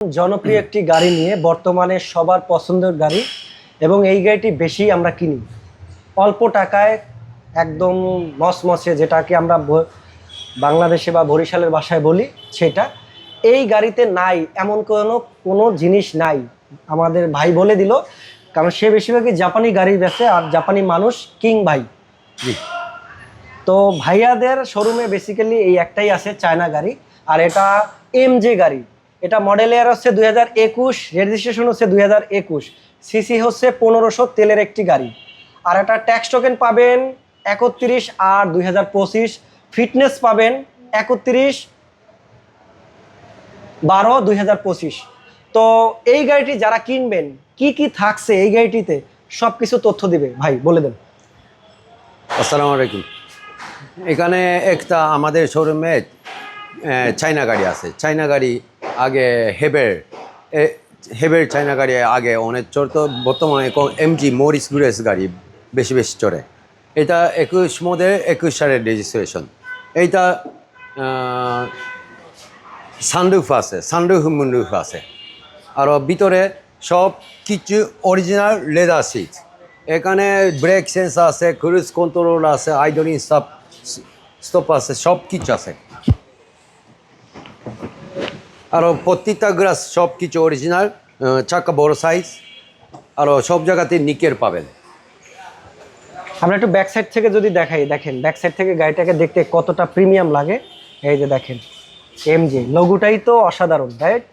জনপ্রিয় একটি গাড়ি নিয়ে বর্তমানে সবার পছন্দের গাড়ি এবং এই গাড়িটি বেশি আমরা কিনি। অল্প টাকায় একদম মসমসে যেটাকে আমরা বাংলাদেশে বা বরিশালের ভাষায় বলি সেটা। এই গাড়িতে নাই এমন কোনো কোনো জিনিস নাই। আমাদের ভাই বলে দিল কারণ সে বেশিরভাগই জাপানি গাড়ি বেচে আর জাপানি মানুষ কিং ভাই। তো ভাইয়াদের শোরুমে বেসিক্যালি এই একটাই আছে চায়না গাড়ি আর এটা এম জে গাড়ি। এটা মডেল ইয়ার হচ্ছে দুই হাজার একুশ রেজিস্ট্রেশন হচ্ছে দুই হাজার একুশ। সিসি হচ্ছে পনেরোশো তেলের একটি গাড়ি। আর একটা ট্যাক্স টোকেন পাবেন একত্রিশ আর দুই হাজার পঁচিশ। ফিটনেস পাবেন একত্রিশ বারো দুই হাজার পঁচিশ। তো এই গাড়িটি যারা কিনবেন, কি কি থাকছে এই গাড়িটিতে সব কিছু তথ্য দিবে। ভাই, বলে দেন। আসসালামু আলাইকুম। এখানে একটা আমাদের শোরুমে চাইনা গাড়ি আছে। চাইনা গাড়ি আগে হেবের হেবের চাইনা গাড়ি আগে অনেক চড়তো বর্তমানে এমজি মোরিস গ্রেস গাড়ি বেশি বেশি চড়ে। এটা একুশ মধ্যে একুশ সালের রেজিস্ট্রেশন এইটা সানরুফ আছে সানরুফ মুন্ডুফ আছে। আর ভিতরে সব কিছু অরিজিনাল লেদার সিট এখানে ব্রেক সেন্স আছে ক্রুজ কন্ট্রোল আছে আইডলিং স্টপ স্টপ আছে, সব কিছু আছে। আরও প্রত্যেকটা গ্লাস সব কিছু অরিজিনাল চাকা বড় সাইজ আরও সব জায়গাতে নিকের পাবেন। আমরা একটু ব্যাক সাইড থেকে যদি দেখাই দেখেন ব্যাক সাইড থেকে গাড়িটাকে দেখতে কতটা প্রিমিয়াম লাগে। এই যে দেখেন এমজি লোগোটাই তো অসাধারণ রাইট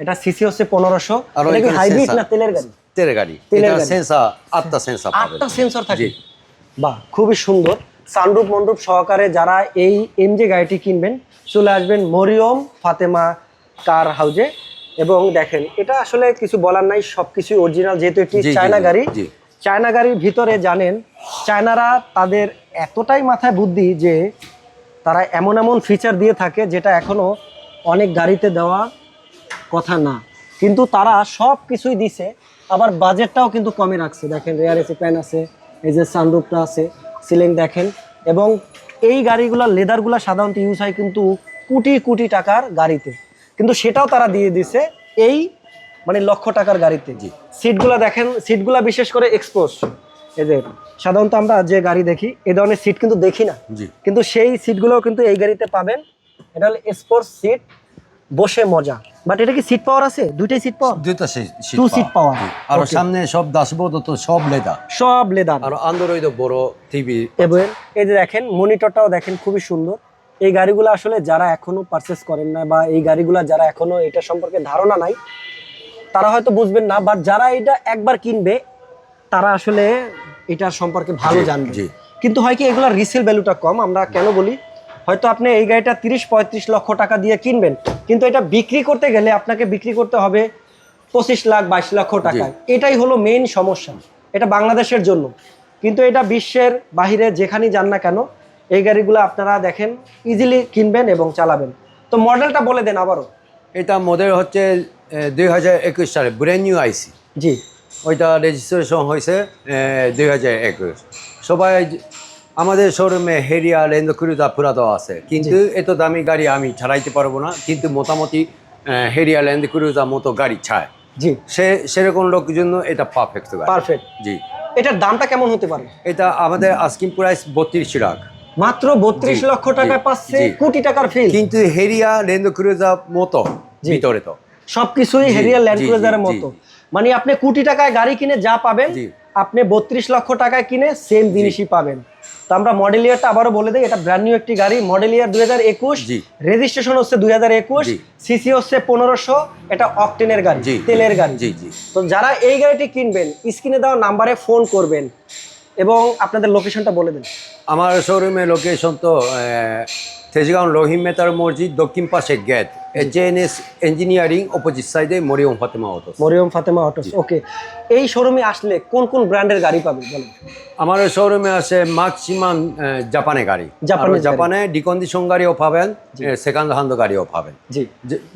এটা সিসি হচ্ছে পনেরোশো। আরও হাইব্রিড না তেলের গাড়ি? তেলের গাড়ি। তেলের। সেন্সার আটটা সেন্সার আটটা সেন্সর থাকে। বাহ খুবই সুন্দর। সানরূপ মন্ডপ সহকারে যারা এই এম এমজি গাড়িটি কিনবেন চলে আসবেন মরিয়ম ফাতেমা কার হাউজে। এবং দেখেন এটা আসলে কিছু বলার নাই সব কিছুই অরিজিনাল যেহেতু একটি জি, চায়না গাড়ি। চায়না গাড়ির ভিতরে জানেন চায়নারা তাদের এতটাই মাথায় বুদ্ধি যে তারা এমন এমন ফিচার দিয়ে থাকে যেটা এখনও অনেক গাড়িতে দেওয়া কথা না। কিন্তু তারা সব কিছুই দিছে আবার বাজেটটাও কিন্তু কমে রাখছে। দেখেন রেয়ার এসি প্যান আছে এই যে সানরুফটা আছে সিলিং দেখেন। এবং এই গাড়িগুলো লেদারগুলো সাধারণত ইউজ হয় কিন্তু কোটি কোটি টাকার গাড়িতে। কিন্তু সেটাও তারা দিয়ে দিছে এই মানে লক্ষ টাকার গাড়িতে। জি। সিটগুলো দেখেন সিটগুলো বিশেষ করে এক্সপোজ এই যে সাধারণত আমরা যে গাড়ি দেখি এ ধরনের সিট কিন্তু দেখি না। কিন্তু সেই সিটগুলোও কিন্তু এই গাড়িতে পাবেন। এটা হলো স্পোর্টস সিট বসে মজা। বাট এটা কি সিট পাওয়ার আছে? দুইটাই সিট পাওয়ার দুইটা Two সিট power. আর সামনে সব দাসবোর্ড তো সব লেদা সব লেদার আর আন্ড্রয়েড বড় টিভি এবং এই যে দেখেন মনিটরটাও দেখেন খুবই সুন্দর। এই গাড়িগুলো আসলে যারা এখনও পারচেস করেন না বা এই গাড়িগুলো যারা এখনও এটা সম্পর্কে ধারণা নাই তারা হয়তো বুঝবেন না বাট যারা এটা একবার কিনবে তারা আসলে এটার সম্পর্কে ভালো জানবে। কিন্তু হয় কি এগুলোর রিসেল ভ্যালুটা কম আমরা কেন বলি? হয়তো আপনি এই গাড়িটা তিরিশ পঁয়ত্রিশ লক্ষ টাকা দিয়ে কিনবেন কিন্তু এটা বিক্রি করতে গেলে আপনাকে বিক্রি করতে হবে পঁচিশ লাখ বাইশ লক্ষ টাকায়। এটাই হলো মেইন সমস্যা। এটা বাংলাদেশের জন্য। কিন্তু এটা বিশ্বের বাহিরে যেখানেই যান না কেন এই গাড়িগুলো আপনারা দেখেন ইজিলি কিনবেন এবং চালাবেন। তো মডেলটা বলে দেন আবারও। এটা মডেল হচ্ছে দুই হাজার একুশ সালে ব্র্যান্ড নিউ আইসি জি। ওইটা রেজিস্ট্রেশন হয়েছে দুই হাজার একুশ। সবাই আমাদের শোরুমে হেরিয়া লেন্দ ক্রুজা পুরাতো আছে। কিন্তু এত দামি গাড়ি আমি ছাড়াইতে পারব না কিন্তু মোটামুটি হেরিয়া ক্রুজা মতো গাড়ি ছায় জি। সে সেরকম লোকের জন্য এটা পারফেক্ট পারফেক্ট জি। এটার দামটা কেমন হতে পারে? এটা আমাদের আস্কিং প্রাইস বত্রিশ লাখ। মাত্র বত্রিশ লক্ষ টাকায় জি, পাচ্ছে কোটি টাকার ফিল কিন্তু হেরিয়া লেন্দ ক্রুজা মতো। ভিতরে তো। সবকিছুই হেরিয়া ল্যান্ড ক্রুজারের মতো। মানে আপনি কোটি টাকায় গাড়ি কিনে যা পাবেন আপনি বত্রিশ লক্ষ টাকায় কিনে সেম জিনিসই পাবেন। তো আমরা মডেল ইয়ারটা আবারও বলে দিই এটা ব্র্যান্ড নিউ একটি গাড়ি মডেল ইয়ার দুই হাজার একুশ রেজিস্ট্রেশন হচ্ছে দুই হাজার একুশ সিসি হচ্ছে পনেরোশো এটা অকটেনের গাড়ি তেলের গাড়ি। তো যারা এই গাড়িটি কিনবেন স্ক্রিনে দেওয়া নাম্বারে ফোন করবেন। এবং আপনাদের লোকেশনটা বলে দেন। আমার শোরুমের লোকেশন তো তেজগাঁও রহিম মেতার মসজিদ দক্ষিণ পাশে গেট। জেএনএস ইঞ্জিনিয়ারিং অপোজিট সাইডে Mariam Fatema auto Mariam Fatema autos okay এই শোরুমে আসলে কোন কোন ব্র্যান্ডের গাড়ি পাবেন বলেন। আমার শোরুমে আছে ম্যাক্সিমাম জাপানে গাড়ি। জাপানের আর জাপানে ডিকন্ডিশন গাড়িও পাবেন সেকেন্ড হ্যান্ড গাড়িও পাবেন। জি।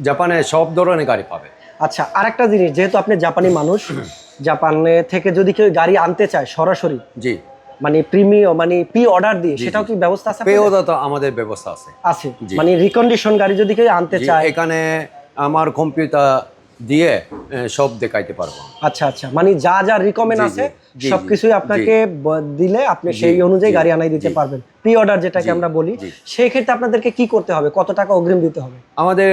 জাপানে সব ধরনের গাড়ি পাবে আচ্ছা আর একটা জিনিস যেহেতু আপনি জাপানি মানুষ জাপানে থেকে যদি কেউ গাড়ি আনতে চায় সরাসরি জি। মানে প্রিমিয়াম মানে প্রি অর্ডার দিয়ে সেটাও কি ব্যবস্থা আছে? পেওদা তো আমাদের ব্যবস্থা আছে। আছে। মানে রিকন্ডিশন গাড়ি যদি কেউ আনতে চায়। এখানে আমার কম্পিউটার দিয়ে সব দেখাইতে পারব। আচ্ছা আচ্ছা। মানে যা যা রিকমেন্ড আছে সবকিছুই আপনাকে দিলে আপনি সেই অনুযায়ী গাড়ি আনাই দিতে পারবেন। প্রি অর্ডার যেটাকে আমরা বলি সেই ক্ষেত্রে আপনাদেরকে কি করতে হবে? কত টাকা অগ্রিম দিতে হবে? আমাদের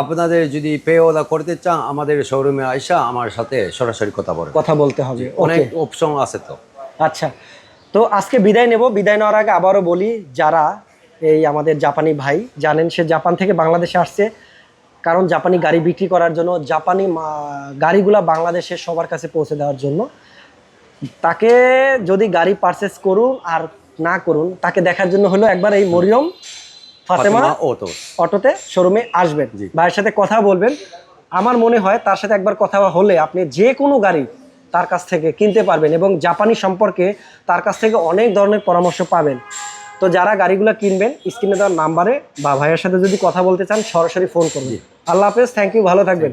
আপনাদের যদি পে ওলা করতে চান আমাদের শোরুমে আইসা আমার সাথে সরাসরি কথা বলবেন কথা বলতে হবে। অনেক অপশন আছে তো। আচ্ছা। তো আজকে বিদায় নেব। বিদায় নেওয়ার আগে আবারও বলি যারা এই আমাদের জাপানি ভাই জানেন সে জাপান থেকে বাংলাদেশে আসছে কারণ জাপানি গাড়ি বিক্রি করার জন্য জাপানি গাড়িগুলা বাংলাদেশে সবার কাছে পৌঁছে দেওয়ার জন্য। তাকে যদি গাড়ি পারচেস করুন আর না করুন তাকে দেখার জন্য হলো একবার এই মরিয়ম ফাতেমা অটো অটোতে শোরুমে আসবেন। ভাইয়ের সাথে কথা বলবেন। আমার মনে হয় তার সাথে একবার কথা হলে আপনি যে কোনো গাড়ি তার কাছ থেকে কিনতে পারবেন এবং জাপানি সম্পর্কে তার কাছ থেকে অনেক ধরনের পরামর্শ পাবেন। তো যারা গাড়িগুলো কিনবেন স্ক্রিনে দেওয়ার নাম্বারে বা ভাইয়ের সাথে যদি কথা বলতে চান সরাসরি ফোন করবেন। আল্লাহ হাফেজ থ্যাংক ইউ ভালো থাকবেন.